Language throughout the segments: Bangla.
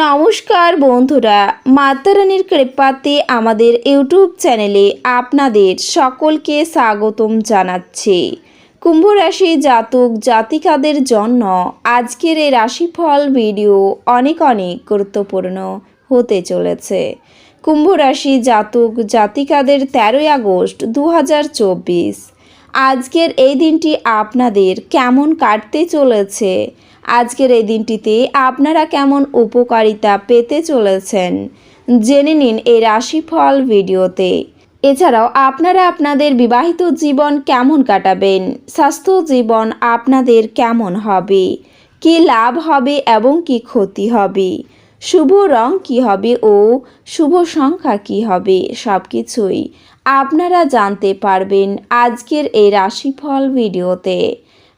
নমস্কার বন্ধুরা, মাতারানির কৃপাতে আমাদের ইউটিউব চ্যানেলে আপনাদের সকলকে স্বাগতম জানাচ্ছি। কুম্ভ রাশি জাতক জাতিকাদের জন্য আজকের এই রাশিফল ভিডিও অনেক অনেক গুরুত্বপূর্ণ হতে চলেছে। কুম্ভ রাশি জাতক জাতিকাদের তেরোই আগস্ট দু হাজার চব্বিশ। আজকের এই দিনটি আপনাদের কেমন কাটতে চলেছে আজকের এই দিনটিতে আপনারা কেমন উপকারিতা পেতে চলেছেন? জেনে নিন এই রাশিফল ভিডিওতে। এছাড়াও আপনারা আপনাদের বিবাহিত জীবন কেমন কাটাবেন? স্বাস্থ্য জীবন আপনাদের কেমন হবে? কি লাভ হবে এবং কি ক্ষতি হবে? শুভ রং কি হবে ও শুভ সংখ্যা কি হবে? সব কিছুই আপনারা জানতে পারবেন আজকের এই রাশিফল ভিডিওতে।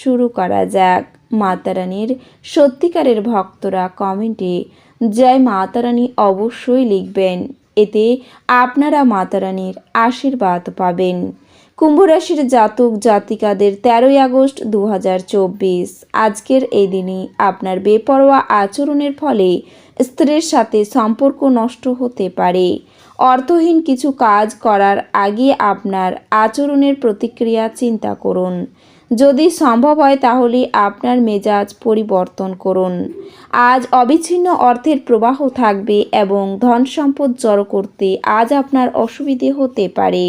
শুরু করা যাক। মাতারানির সত্যিকারের ভক্তরা কমেন্টে, জয় মাতারানী অবশ্যই লিখবেন। এতে আপনারা মাতারানীর আশীর্বাদ পাবেন। কুম্ভ রাশির জাতক জাতিকাদের তেরোই আগস্ট দু হাজার চব্বিশ। আজকের এই দিনই আপনার বেপরোয়া আচরণের ফলে স্ত্রীর সাথে সম্পর্ক নষ্ট হতে পারে। অর্থহীন কিছু কাজ করার আগে আপনার আচরণের প্রতিক্রিয়া চিন্তা করুন। যদি সম্ভব হয় তাহলে আপনার মেজাজ পরিবর্তন করুন। আজ অবিচ্ছিন্ন অর্থের প্রবাহ থাকবে এবং ধন সম্পদ জড়ো করতে আজ আপনার অসুবিধে হতে পারে।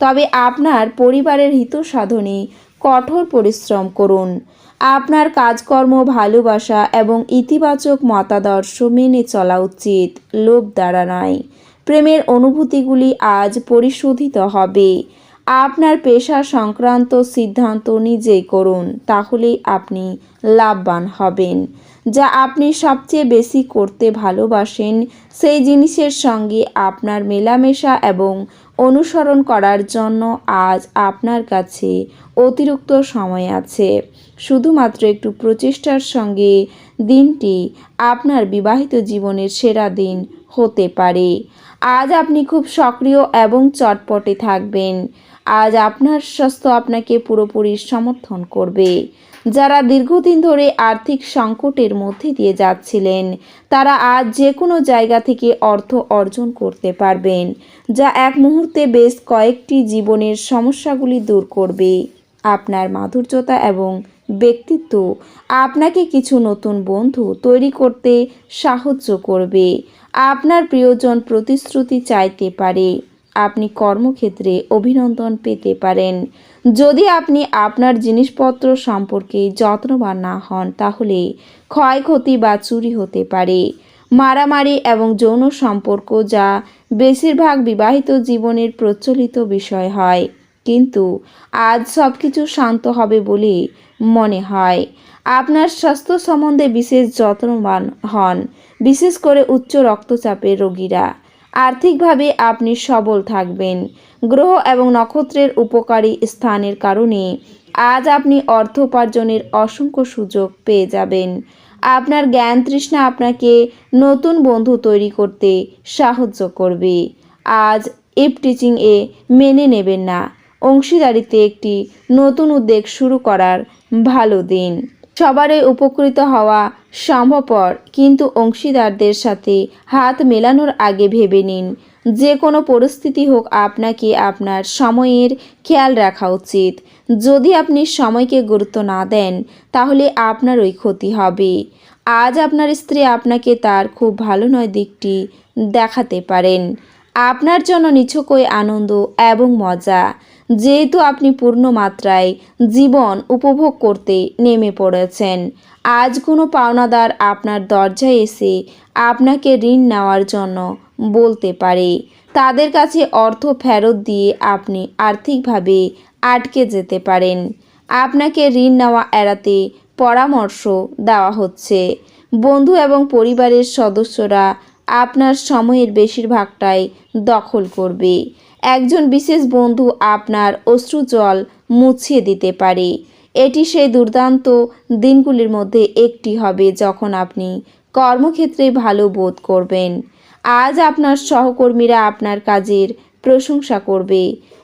তবে আপনার পরিবারের হিত সাধনে কঠোর পরিশ্রম করুন। আপনার কাজকর্ম, ভালোবাসা এবং ইতিবাচক মতাদর্শ মেনে চলা উচিত। লোভ দ্বারা নয়। প্রেমের অনুভূতিগুলি আজ পরিশোধিত হবে। আপনার পেশা সংক্রান্ত সিদ্ধান্ত নিজেই করুন, তাহলেই আপনি লাভবান হবেন। যা আপনি সবচেয়ে বেশি করতে ভালোবাসেন, সেই জিনিসের সঙ্গে আপনার মেলামেশা এবং অনুসরণ করার জন্য আজ আপনার কাছে অতিরিক্ত সময় আছে। শুধুমাত্র একটু প্রচেষ্টার সঙ্গে দিনটি আপনার বিবাহিত জীবনের সেরা দিন হতে পারে। আজ আপনি খুব সক্রিয় এবং চটপটে থাকবেন। আজ আপনার স্বাস্থ্য আপনাকে পুরোপুরি সমর্থন করবে। যারা দীর্ঘদিন ধরে আর্থিক সংকটের মধ্যে দিয়ে যাচ্ছিলেন, তারা আজ যে কোনো জায়গা থেকে অর্থ অর্জন করতে পারবেন, যা এক মুহূর্তে বেশ কয়েকটি জীবনের সমস্যাগুলি দূর করবে। আপনার মাধুর্যতা এবং ব্যক্তিত্ব আপনাকে কিছু নতুন বন্ধু তৈরি করতে সাহায্য করবে। আপনার প্রিয়জন প্রতিশ্রুতি চাইতে পারে। আপনি কর্মক্ষেত্রে অভিনন্দন পেতে পারেন। যদি আপনি আপনার জিনিসপত্র সম্পর্কে যত্নবান না হন, তাহলে ক্ষয়ক্ষতি বা চুরি হতে পারে। মারামারি এবং যৌন সম্পর্ক যা বেশিরভাগ বিবাহিত জীবনের প্রচলিত বিষয় হয়, কিন্তু আজ সব কিছু শান্ত হবে বলে মনে হয়। আপনার স্বাস্থ্য সম্বন্ধে বিশেষ যত্নবান হন, বিশেষ করে উচ্চ রক্তচাপের রোগীরা। আর্থিকভাবে আপনি সবল থাকবেন। গ্রহ এবং নক্ষত্রের উপকারী স্থানের কারণে আজ আপনি অর্থ উপার্জনের অসংখ্য সুযোগ পেয়ে যাবেন। আপনার জ্ঞান তৃষ্ণা আপনাকে নতুন বন্ধু তৈরি করতে সাহায্য করবে। আজ ইফ টিচিং এ মেনে নেবেন না। অংশীদারিতে একটি নতুন উদ্যোগ শুরু করার ভালো দিন। সবারই উপকৃত হওয়া সম্ভবপর, কিন্তু অংশীদারদের সাথে হাত মেলানোর আগে ভেবে নিন। যে কোনো পরিস্থিতি হোক, আপনাকে আপনার সময়ের খেয়াল রাখা উচিত। যদি আপনি সময়কে গুরুত্ব না দেন, তাহলে আপনারই ক্ষতি হবে। আজ আপনার স্ত্রী আপনাকে তার খুব ভালো নয় দিকটি দেখাতে পারেন। আপনার জন্য নিছকই আনন্দ এবং মজা। যেহেতু আপনি পূর্ণ মাত্রায় জীবন উপভোগ করতে নেমে পড়েছেন, আজ কোনো পাওনাদার আপনার দরজায় এসে আপনাকে ঋণ নেওয়ার জন্য বলতে পারে। তাদের কাছে অর্থ ফেরত দিয়ে আপনি আর্থিকভাবে আটকে যেতে পারেন। আপনাকে ঋণ নেওয়া এড়াতে পরামর্শ দেওয়া হচ্ছে। বন্ধু এবং পরিবারের সদস্যরা আপনার সময়ের বেশিরভাগটাই দখল করবে। একজন বিশেষ বন্ধু আপনার অশ্রু জল মুছিয়ে দিতে পারে। এটি সেই দুর্দান্ত দিনগুলির মধ্যে একটি হবে যখন আপনি কর্মক্ষেত্রে ভালো বোধ করবেন। আজ আপনার সহকর্মীরা আপনার কাজের প্রশংসা করবে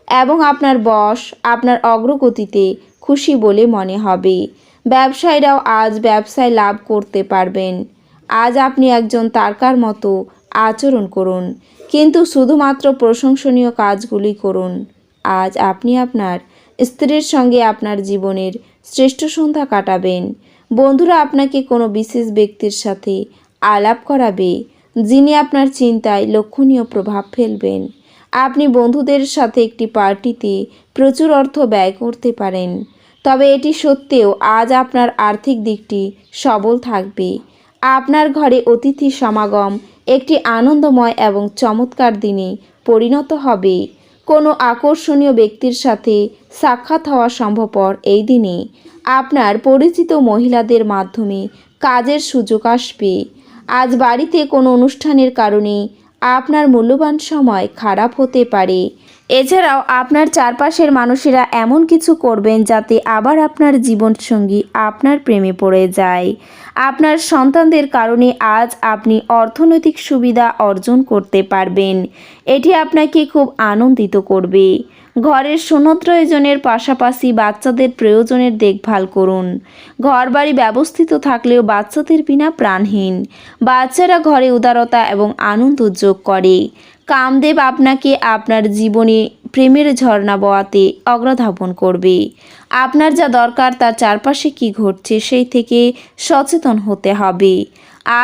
এবং আপনার বস আপনার অগ্রগতিতে খুশি বলে মনে হবে। ব্যবসায়ীরাও আজ ব্যবসায় লাভ করতে পারবেন। আজ আপনি একজন তারকার মতো আচরণ করুন। কিন্তু শুধুমাত্র প্রশংসনীয় কাজগুলি করুন। আজ আপনি আপনার স্ত্রীর সঙ্গে আপনার জীবনের শ্রেষ্ঠ সন্ধ্যা কাটাবেন। বন্ধুরা আপনাকে কোনো বিশেষ ব্যক্তির সাথে আলাপ করাবে, যিনি আপনার চিন্তায় লক্ষণীয় প্রভাব ফেলবেন। আপনি বন্ধুদের সাথে একটি পার্টিতে প্রচুর অর্থ ব্যয় করতে পারেন, তবে এটি সত্ত্বেও আজ আপনার আর্থিক দিকটি সবল থাকবে। আপনার ঘরে অতিথি সমাগম, একটি আনন্দময় এবং চমৎকার দিনে পরিণত হবে। কোনো আকর্ষণীয় ব্যক্তির সাথে সাক্ষাৎ হওয়া সম্ভবপর এই দিনে আপনার পরিচিত মহিলাদের মাধ্যমে কাজের সুযোগ আসবে। আজ বাড়িতে কোনো অনুষ্ঠানের কারণে আপনার মূল্যবান সময় খারাপ হতে পারে। এছাড়াও আপনার চারপাশের মানুষেরা এমন কিছু করবেন যাতে আবার আপনার জীবনসঙ্গী আপনার প্রেমে পড়ে যায়। আপনার সন্তানদের কারণে আজ আপনি অর্থনৈতিক সুবিধা অর্জন করতে পারবেন। এটি আপনাকে খুব আনন্দিত করবে। ঘরের সুনদ্রয়োজনের পাশাপাশি বাচ্চাদের প্রয়োজনের দেখভাল করুন। ঘরবাড়ি ব্যবস্থিত থাকলেও বাচ্চাদের বিনা প্রাণহীন। বাচ্চারা ঘরে উদারতা এবং আনন্দ যোগ করে। কামদেব আপনাকে আপনার জীবনে প্রেমের ঝর্ণা বওয়াতে অগ্রধাপন করবে। আপনার যা দরকার তার চারপাশে কি ঘটছে সেই থেকে সচেতন হতে হবে।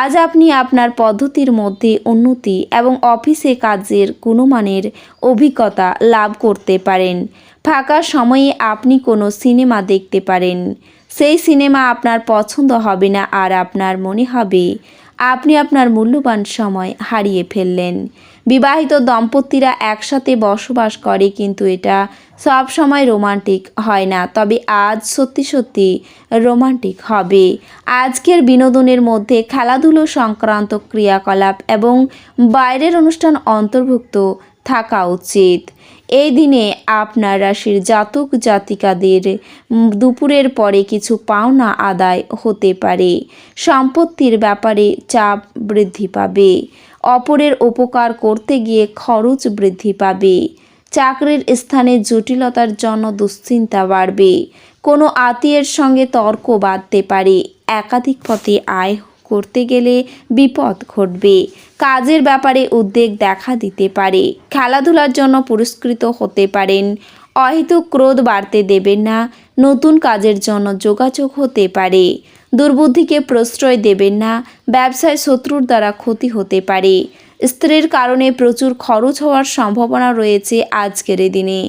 আজ আপনি আপনার পদ্ধতির মধ্যে উন্নতি এবং অফিসে কাজের গুণমানের অভিজ্ঞতা লাভ করতে পারেন। ফাঁকা সময়ে আপনি কোনো সিনেমা দেখতে পারেন। সেই সিনেমা আপনার পছন্দ হবে না আর আপনার মনে হবে আপনি আপনার মূল্যবান সময় হারিয়ে ফেললেন। বিবাহিত দম্পতিরা একসাথে বসবাস করে, কিন্তু এটা সব সময় রোমান্টিক হয় না। তবে আজ সত্যি সত্যি রোমান্টিক হবে। আজকের বিনোদনের মধ্যে খেলাধুলো সংক্রান্ত ক্রিয়াকলাপ এবং বাইরের অনুষ্ঠান অন্তর্ভুক্ত থাকা উচিত। এই দিনে আপনার রাশির জাতক জাতিকাদের দুপুরের পরে কিছু পাওনা আদায় হতে পারে। সম্পত্তির ব্যাপারে চাপ বৃদ্ধি পাবে। অপরের উপকার করতে গিয়ে খরচ বৃদ্ধি পাবে। চাকরির স্থানে জটিলতার জন্য দুশ্চিন্তা বাড়বে। কোনো আত্মীয়ের সঙ্গে তর্ক বাঁধতে পারে। একাধিক পথে আয় করতে গেলে বিপদ ঘটবে। কাজের ব্যাপারে উদ্বেগ দেখা দিতে পারে। খেলাধুলার জন্য পুরস্কৃত হতে পারেন। অহেতুক ক্রোধ বাড়তে দেবেন না। নতুন কাজের জন্য যোগাযোগ হতে পারে। দুর্বুদ্ধিকে প্রশ্রয় দেবেন না। ব্যবসায় শত্রুর দ্বারা ক্ষতি হতে পারে। স্ত্রীর কারণে প্রচুর খরচ হওয়ার সম্ভাবনা রয়েছে আজকের দিনে।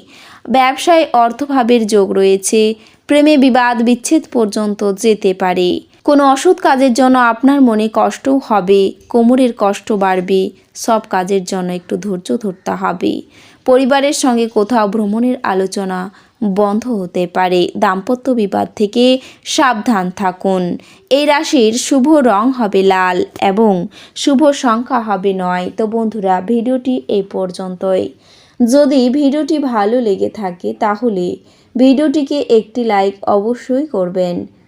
ব্যবসায় অর্থভাবের যোগ রয়েছে। প্রেমে বিবাদ বিচ্ছেদ পর্যন্ত যেতে পারে। কোনো অসৎ কাজের জন্য আপনার মনে কষ্টও হবে, কোমরের কষ্ট বাড়বে, সব কাজের জন্য একটু ধৈর্য ধরতে হবে। পরিবারের সঙ্গে কোথাও ভ্রমণের আলোচনা বন্ধ হতে পারে। দাম্পত্য বিবাদ থেকে সাবধান থাকুন। এই রাশির শুভ রং হবে লাল এবং শুভ সংখ্যা হবে নয়। তো বন্ধুরা, ভিডিওটি এই পর্যন্তই। যদি ভিডিওটি ভালো লেগে থাকে, তাহলে ভিডিওটিকে একটি লাইক অবশ্যই করবেন।